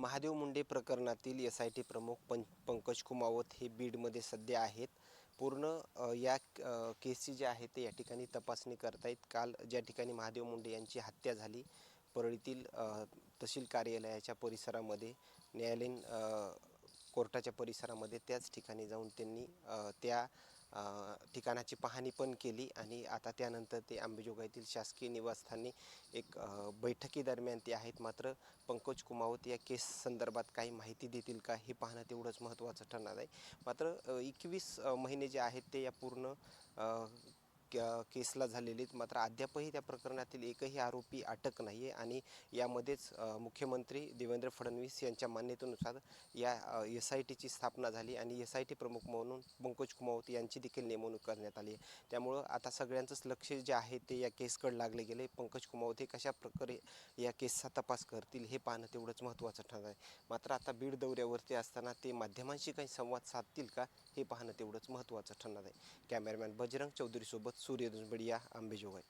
महादेव मुंडे प्रकरणातील S I T प्रमुख पं पंकज कुमावत हे बीडमध्ये सध्या आहेत. पूर्ण या केसची जे आहे ते या ठिकाणी तपासणी करतायत. काल ज्या ठिकाणी महादेव मुंडे यांची हत्या झाली परळीतील तहसील कार्यालयाच्या परिसरामध्ये न्यायालयीन कोर्टाच्या परिसरामध्ये त्याच ठिकाणी जाऊन त्यांनी त्या ठिकाणाची पाहणी पण केली आणि आता त्यानंतर ते अंबेजोगाईतील शासकीय निवासस्थानी एक बैठकीदरम्यान ते आहेत. मात्र पंकज कुमावत या केस संदर्भात काही माहिती देतील का हे पाहणं तेवढंच महत्त्वाचं ठरणार आहे. मात्र एकवीस महिने जे आहेत ते या पूर्ण केसला झालेली आहेत. मात्र अद्यापही त्या प्रकरणातील एकही आरोपी अटक नाही आहे आणि यामध्येच मुख्यमंत्री देवेंद्र फडणवीस यांच्या मान्यतेनुसार या एस आय टीची स्थापना झाली आणि एस आय टी प्रमुख म्हणून पंकज कुमावत यांची देखील नेमणूक करण्यात आली आहे. त्यामुळं आता सगळ्यांचंच लक्ष जे आहे ते या केसकडे लागले गेले. पंकज कुमावत हे कशा प्रकारे या केसचा तपास करतील हे पाहणं तेवढंच महत्त्वाचं ठरणार आहे. मात्र आता बीड दौऱ्यावरती असताना ते माध्यमांशी काही संवाद साधतील का हे पाहणं तेवढंच महत्त्वाचं ठरणार आहे. कॅमेरामॅन बजरंग चौधरीसोबत સૂર્યધનુષ બળિયા આંબેજોગાઈ